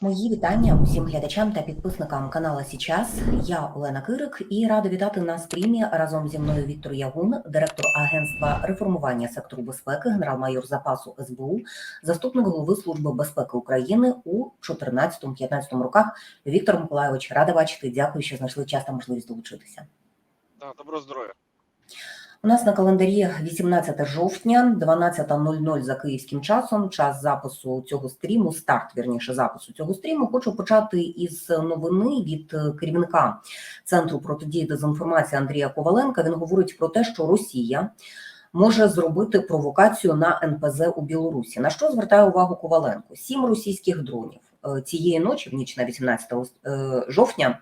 Мої вітання усім глядачам та підписникам канала Січас. Я Олена Кирик і рада вітати на стрімі разом зі мною Віктор Ягун, директор агентства реформування сектору безпеки, генерал-майор запасу СБУ, заступник голови служби безпеки України у 14-15 роках. Віктор Миколайович, рада бачити. Дякую, що знайшли час та можливість долучитися. Так, доброго здоров'я. У нас на календарі 18 жовтня, 12.00 за київським часом. Час запису цього стріму, старт вірніше запису цього стріму. Хочу почати із новини від е, керівника центру протидії дезінформації Андрія Коваленка. Він говорить про те, що Росія може зробити провокацію на НПЗ у Білорусі. На що звертає увагу Коваленко? Сім російських дронів цієї ночі, в ніч на 18 е, жовтня,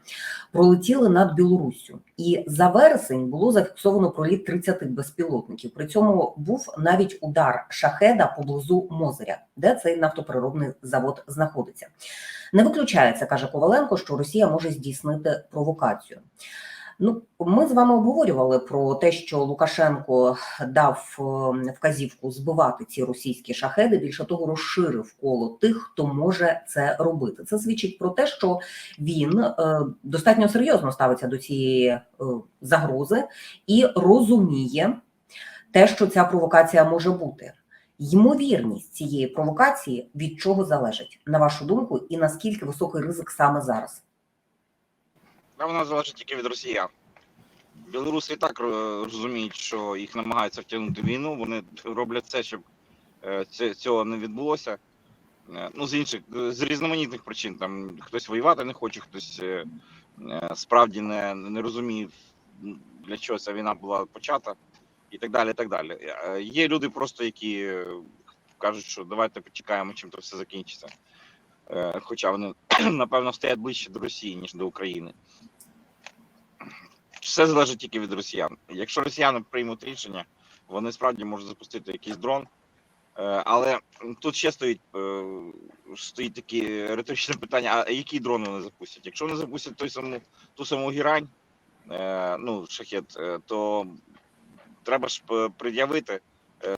пролетіли над Білоруссю. І за вересень було зафіксовано проліт 30 безпілотників. При цьому був навіть удар шахеда поблизу Мозеря, де цей нафтопереробний завод знаходиться. Не виключається, каже Коваленко, що Росія може здійснити провокацію. Ну, ми з вами обговорювали про те, що Лукашенко дав е, вказівку збивати ці російські шахеди. Більше того, розширив коло тих, хто може це робити. Це свідчить про те, що він е, достатньо серйозно ставиться до цієї е, загрози і розуміє те, що ця провокація може бути. Ймовірність цієї провокації від чого залежить, на вашу думку, і наскільки високий ризик саме зараз? Та вона залежить тільки від росіян. Білоруси і так е, розуміють, що їх намагаються втягнути в війну. Вони роблять все, щоб е, цього не відбулося. Е, Ну, з інших, з різноманітних причин. Там хтось воювати не хоче, хтось справді не, не розуміє, для чого ця війна була почата, і так далі. і так далі. Є люди просто, які кажуть, що давайте почекаємо, чим то все закінчиться. Хоча вони, напевно, стоять ближче до Росії, ніж до України. Все залежить тільки від росіян. Якщо росіяни приймуть рішення, вони справді можуть запустити якийсь дрон. Е, Але тут ще стоїть, е, стоїть таке риторичне питання: а який дрон вони запустять? Якщо вони запустять той саму, ту саму гірань, е, ну, шахет, то треба ж пред'явити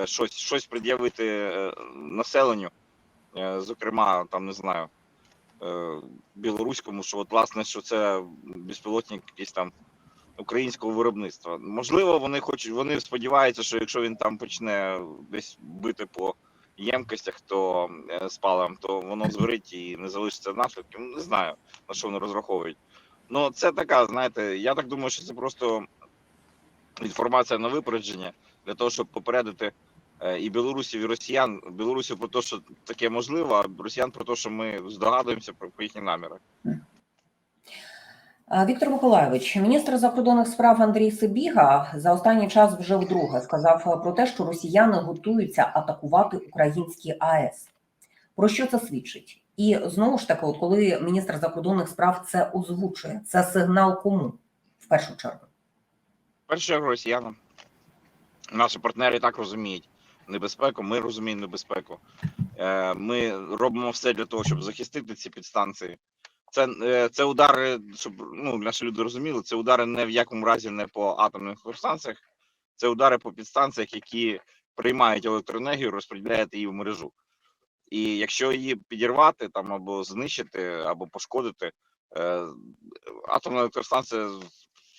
щось, щось пред'явити населенню, зокрема, там не знаю, білоруському, що от власне, що це безпілотник якийсь там українського виробництва. Можливо, вони хочуть, вони сподіваються, що якщо він там почне десь бити по ємкостях, то е, з паливом, то воно згорить і не залишиться наслідків. Не знаю на що вони розраховують. Ну, це така, знаєте, я так думаю, що це просто інформація на випередження для того, щоб попередити е, і білорусів, і росіян. Білорусів про те, що таке можливо, а росіян про те, що ми здогадуємося про, їхні наміри. Віктор Миколайович, міністр закордонних справ Андрій Сибіга за останній час вже вдруге сказав е, про те, що росіяни готуються атакувати українські АЕС. Про що це свідчить? І знову ж таки, от коли міністр закордонних справ це озвучує, це сигнал кому в першу чергу? В першу чергу росіянам. Наші партнери так розуміють небезпеку, ми розуміємо небезпеку. Е, Ми робимо все для того, щоб захистити ці підстанції. Це, е, це удари, щоб ну, наші люди розуміли, це удари не в якому разі не по атомних підстанціях, це удари по підстанціях, які приймають електроенергію, розподіляють її в мережу. І якщо її підірвати там або знищити, або пошкодити, е, атомна електростанція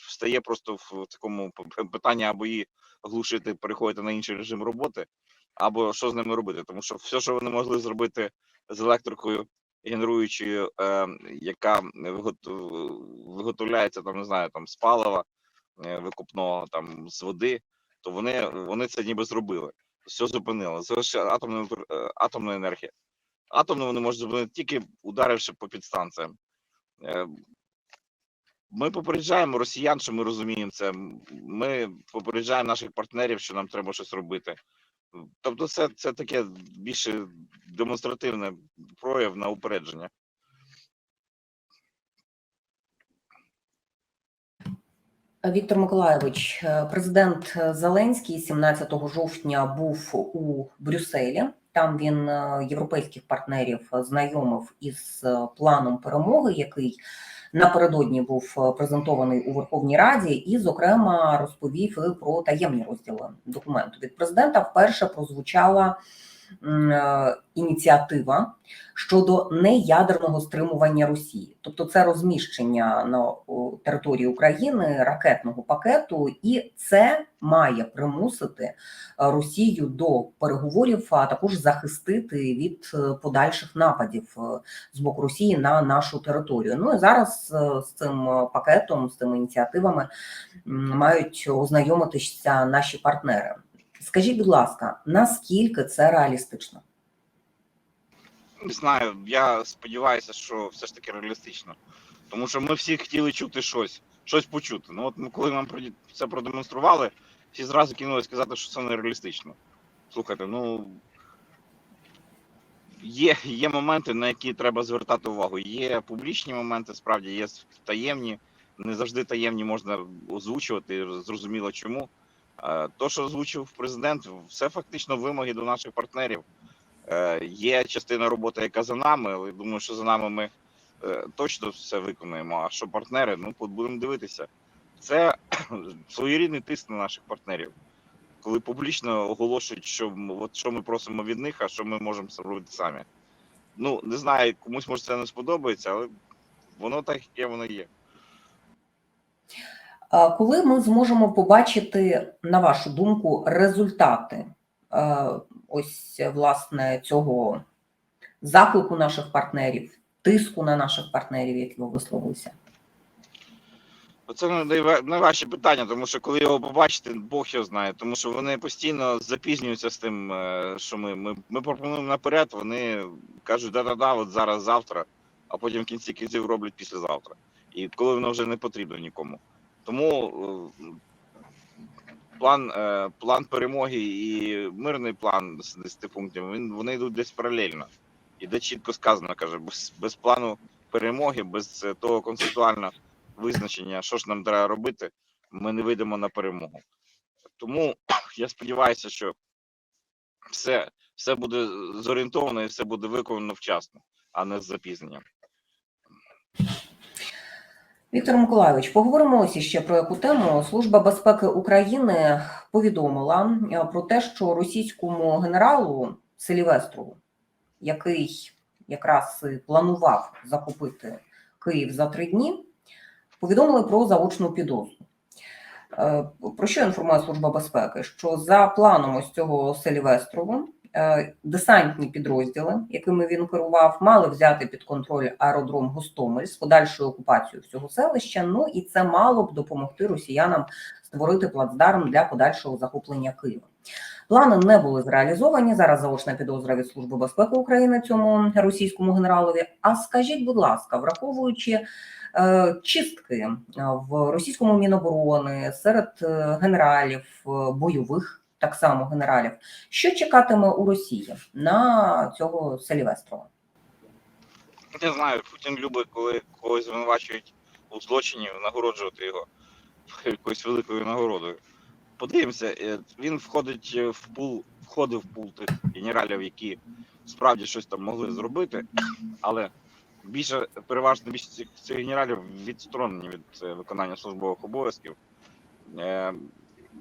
стає просто в такому питанні або її глушити, переходити на інший режим роботи, або що з ними робити. Тому що все, що вони могли зробити з електрикою, генеруючою, е, яка виготовляється там, не знаю, там з палива е, викупного, там з води, то вони, вони це ніби зробили. Все зупинили. Це атомна, е, атомна енергія. Атомну вони можуть зупинити тільки ударивши по підстанціям. Е, ми попереджаємо росіян, що ми розуміємо це. Ми попереджаємо наших партнерів, що нам треба щось робити. Тобто, це, це таке більше демонстративне прояв на упередження. Віктор Миколайович, е, президент Зеленський 17 жовтня був у Брюсселі. Там він е, європейських партнерів знайомив із е, планом перемоги, який напередодні був е, презентований у Верховній Раді, і, зокрема, розповів про таємні розділи документу. Від президента вперше прозвучала е, ініціатива щодо неядерного стримування Росії, тобто це розміщення на території України ракетного пакету, і це має примусити е, Росію до переговорів, а також захистити від е, подальших нападів е, з боку Росії на нашу територію. Ну і зараз е, з цим е, пакетом, з цими ініціативами мають ознайомитися наші партнери. Скажіть, будь ласка, наскільки це реалістично? Не знаю, я сподіваюся, що все ж таки реалістично. Тому що ми всі хотіли чути щось, щось почути. Ну от ми, коли нам це продемонстрували, всі зразу кинули сказати, що це не реалістично. Слухайте, ну є, є моменти, на які треба звертати увагу. Є публічні моменти, справді є таємні. Не завжди таємні можна озвучувати, зрозуміло чому. Е, То, що озвучив президент, все фактично вимоги до наших партнерів. Е, Є частина роботи, яка за нами, але думаю, що за нами ми е, точно все виконуємо. А що партнери, ну будемо дивитися. Це своєрідний тиск на наших партнерів, коли публічно оголошують, що от що ми просимо від них, а що ми можемо зробити самі. Ну не знаю, комусь може це не сподобається, але воно так, яке воно є. Коли ми зможемо побачити, на вашу думку, результати ось власне цього заклику наших партнерів, тиску на наших партнерів, які ви висловилися? Це найва- найважче питання, тому що коли його побачите, Бог його знає, тому що вони постійно запізнюються з тим, е, що ми, ми, ми пропонуємо наперед, вони кажуть, да-да-да, от зараз, завтра, а потім в кінці кінців роблять післязавтра. І коли воно вже не потрібно нікому. Тому е, план, е, план перемоги і мирний план з 10 пунктів, він, вони йдуть десь паралельно. І де чітко сказано, каже, без, без плану перемоги, без е, того концептуального визначення, що ж нам треба робити, ми не вийдемо на перемогу. Тому я сподіваюся, що все, все буде зорієнтовано і все буде виконано вчасно, а не з запізненням. Віктор Миколайович, поговоримо ось іще про яку тему. Служба безпеки України повідомила е, про те, що російському генералу Селівестрову, який якраз планував захопити Київ за три дні, повідомили про заочну підозру. Е, Про що інформує Служба безпеки? Що за планом ось цього Селівестрова десантні підрозділи, якими він керував, мали взяти під контроль аеродром Гостомель з подальшою окупацією всього селища. Ну і це мало б допомогти росіянам створити плацдарм для подальшого захоплення Києва. Плани не були зреалізовані. Зараз заочна підозра від Служби безпеки України цьому російському генералові. А скажіть, будь ласка, враховуючи е, чистки е, в російському міноборони серед е, генералів е, бойових, так само генералів, що чекатиме у Росії на цього Селівестрова? Не знаю, Путін любить, коли когось звинувачують у злочині, нагороджувати його якоюсь великою нагородою. Подивимося, е, він входить е, в пул, входив в пул тих генералів, які справді щось там могли зробити, але більше переважно більшість цих, генералів відсторонені від е, виконання службових обов'язків.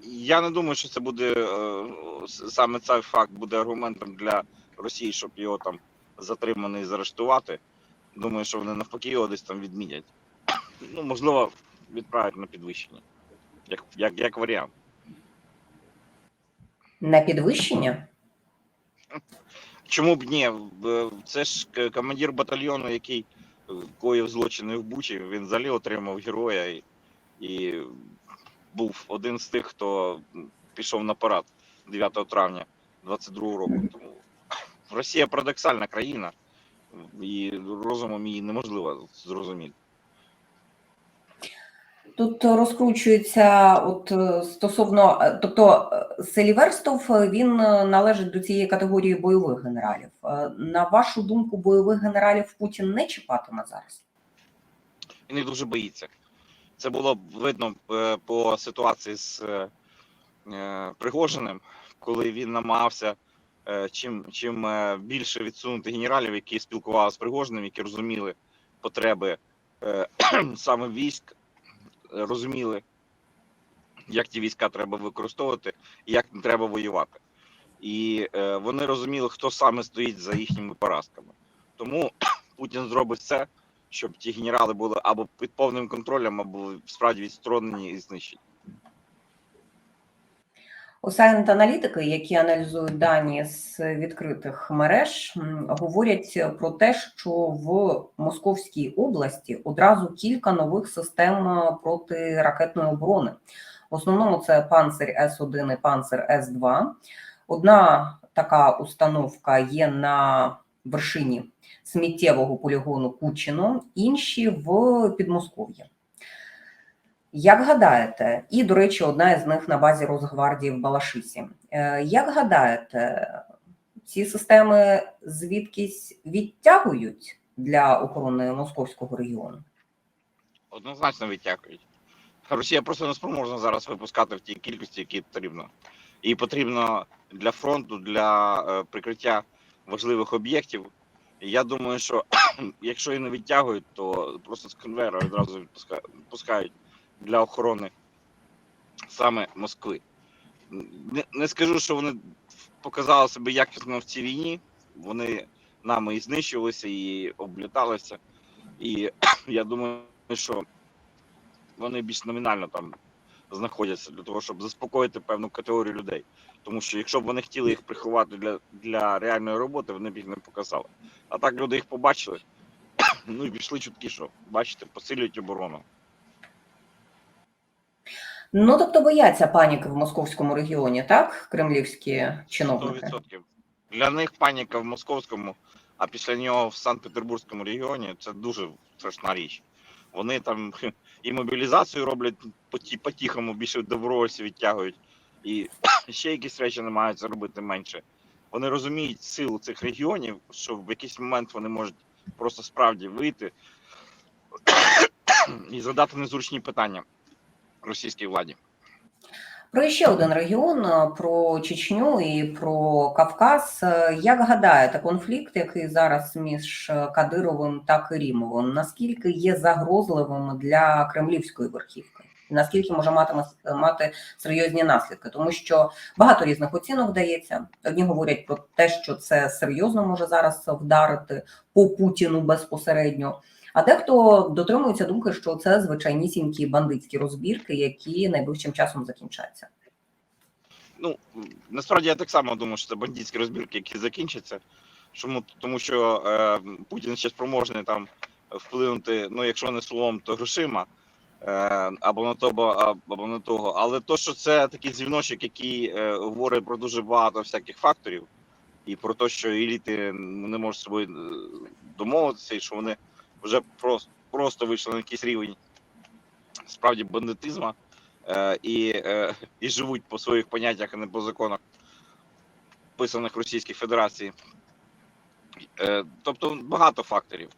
Я не думаю, що це буде е, саме цей факт буде аргументом для Росії, щоб його там затримати і заарештувати. Думаю, що вони навпаки його десь там відмінять. Ну, можливо, відправлять на підвищення. Як, як, як варіант. На підвищення? Чому б ні? Це ж командир батальйону, який коїв злочини в Бучі, він взагалі отримав героя і, і був один з тих, хто пішов на парад 9 травня 22 року. Тому Росія парадоксальна країна, і розумом її неможливо зрозуміти. Тут розкручується от е, стосовно, е, тобто е, Селіверстов він належить до цієї категорії бойових генералів. На вашу думку, бойових генералів Путін не чіпатиме зараз? Він їх дуже боїться. Це було видно е, по ситуації з е, е, Пригожиним, коли він намагався чим, чим більше відсунути генералів, які спілкувалися з Пригожиним, які розуміли потреби саме військ, розуміли, як ті війська треба використовувати і як треба воювати. і вони розуміли, хто саме стоїть за їхніми поразками. Тому Путін зробить все, щоб ті генерали були або під повним контролем, або справді відсторонені і знищені. У сайент-аналітики, які аналізують дані з відкритих мереж, говорять про те, що в Московській області одразу кілька нових систем е, протиракетної оборони. В основному це панцир С1 і панцир С2. Одна така установка є на вершині сміттєвого полігону Кучино, інші в Підмосков'ї. Як гадаєте, і, до речі, одна із них на базі Росгвардії в Балашисі. Е, Як гадаєте, ці системи звідкись відтягують для охорони московського регіону? Однозначно відтякують. Росія просто не спроможна зараз випускати в тій кількості, які потрібно. І потрібно для фронту, для е, прикриття важливих об'єктів. Я думаю, що якщо і не відтягують, то просто з конвейера одразу відпускають для охорони саме Москви. Не, не скажу, що вони показали себе якісно в цій війні. Вони нами і знищувалися, і обліталися. І я думаю, що вони більш номінально там знаходяться для того, щоб заспокоїти певну категорію людей. Тому що якщо б вони хотіли їх приховати для, для реальної роботи, вони б їх не показали. А так люди їх побачили, ну і пішли чутки, що бачите, посилюють оборону. Ну тобто бояться паніки в московському регіоні, так? Кремлівські чиновники. 100%. Для них паніка в московському, а після нього в Санкт-Петербурзькому регіоні це дуже страшна річ. Вони там і мобілізацію роблять по-тихому, більше добровольців відтягують, і ще якісь речі намагаються робити менше. Вони розуміють силу цих регіонів, що в якийсь момент вони можуть просто справді вийти і задати незручні питання російській владі. Про ще один регіон, е, про Чечню і про Кавказ. Е, Як гадаєте, конфлікт, який зараз між е, Кадировим та Керімовим, наскільки є загрозливим для кремлівської верхівки? Наскільки може мати, мати серйозні наслідки? Тому що багато різних оцінок дається. Одні говорять про те, що це серйозно може зараз вдарити по Путіну безпосередньо. А дехто дотримується думки, що це звичайнісінькі бандитські розбірки, які найближчим часом закінчаться. Ну насправді я так само думаю, що це бандитські розбірки, які закінчаться. Чому тому, що е, Путін ще спроможний там вплинути, ну якщо не словом, то грошима е, або на того, або на того. Але то, що це такий дзвіночок, який е, говорить про дуже багато всяких факторів, і про те, що еліти не можуть собою е, домовитися, і що вони вже просто, просто вийшли на якийсь рівень справді бандитизма е, і, е, і живуть по своїх поняттях, а не по законах, писаних Російській Федерації. Е, тобто багато факторів.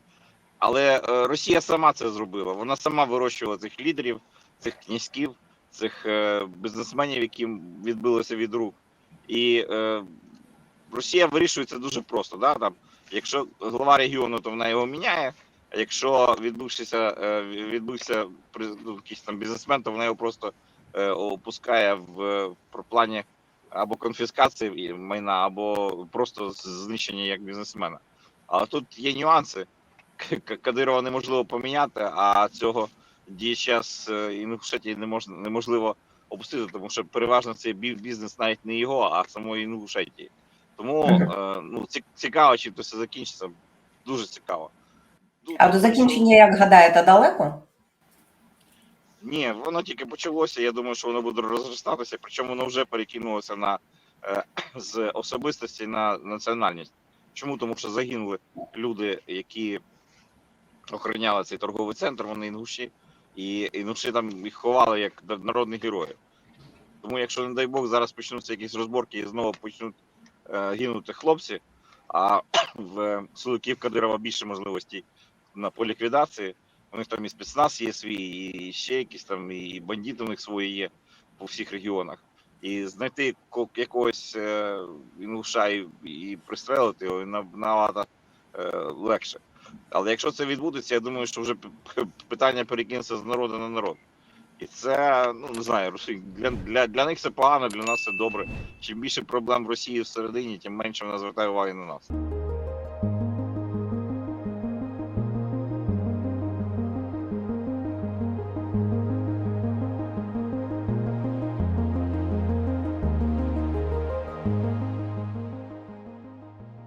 Але е, Росія сама це зробила. Вона сама вирощувала цих лідерів, цих князьків, цих е, бізнесменів, яким відбилося від рук. І е, Росія вирішує це дуже просто. Да? Там, якщо глава регіону, то вона його міняє. Якщо відбувшися, е, відбувся при- ну, якийсь там бізнесмен, то вона його просто е, опускає в, в плані або конфіскації майна, або просто знищення як бізнесмена. Але тут є нюанси. Кадирова неможливо поміняти, а цього діяча з е, Інгушетії не можна неможливо опустити, тому що переважно цей бі- бізнес навіть не його, а самої Інгушетії. Тому е, ну, ці- цікаво, чим це все закінчиться. Дуже цікаво. Ну, А до закінчення, як гадаєте, далеко? ні, воно тільки почалося. Я думаю, що воно буде розростатися, причому воно вже перекинулося на е, з особистості на національність. Чому? Тому що загинули люди, які охороняли цей торговий центр, вони інгуші, і інгуші там їх ховали як народних героїв. Тому, якщо, не дай Бог, зараз почнуться якісь розборки і знову почнуть е, гинути хлопці, а в силовиків Кадирова більше можливостей на по ліквідації. У них там і спецназ є свій, і ще якісь там, і бандити у них свої є по всіх регіонах. І знайти ко- якогось е, інгуша і, і пристрелити його на- набагато е, легше. Але якщо це відбудеться, я думаю, що вже питання перекинеться з народу на народ. І це, ну не знаю, для, для, для них це погано, для нас це добре. Чим більше проблем в Росії всередині, тим менше вона звертає уваги на нас.